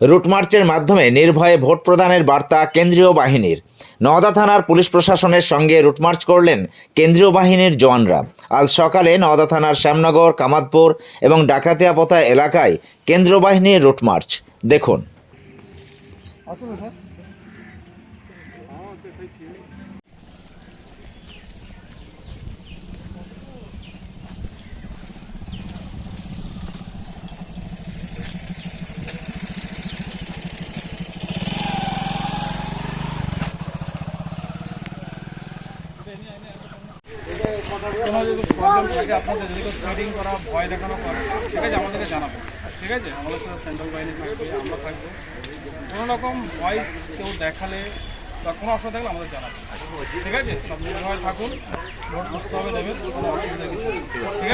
Root মার্চের মাধ্যমে নির্ভয়ে ভোট প্রদানের বার্তা কেন্দ্রীয় বাহিনীর। নওদা থানার পুলিশ প্রশাসনের সঙ্গে রুটমার্চ করলেন কেন্দ্রীয় বাহিনীর জওয়ানরা। আজ সকালে নওদা থানার শ্যামনগর, কামাতপুর এবং ডাকাতিয়াপোতা এলাকায় কেন্দ্রীয় বাহিনীর রুটমার্চ দেখুন। কোনো যদি প্রবলেম থাকে, আপনাদের যদি স্পিডিং করা, ভয় দেখানো করে, ঠিক আছে, আমাদেরকে জানাবেন ঠিক আছে? আমাদের সাথে সেন্ট্রাল বাহিনী থাকবে, আমরা থাকব। কোনো রকম ভয় কেউ দেখালে বা কোনো অসুবিধা থাকলে আমাদের জানাবেন ঠিক আছে? সব নির্ভয় থাকুন, ভোট সুস্থভাবে দেবেন, কোনো অসুবিধা কিছু। ঠিক আছে?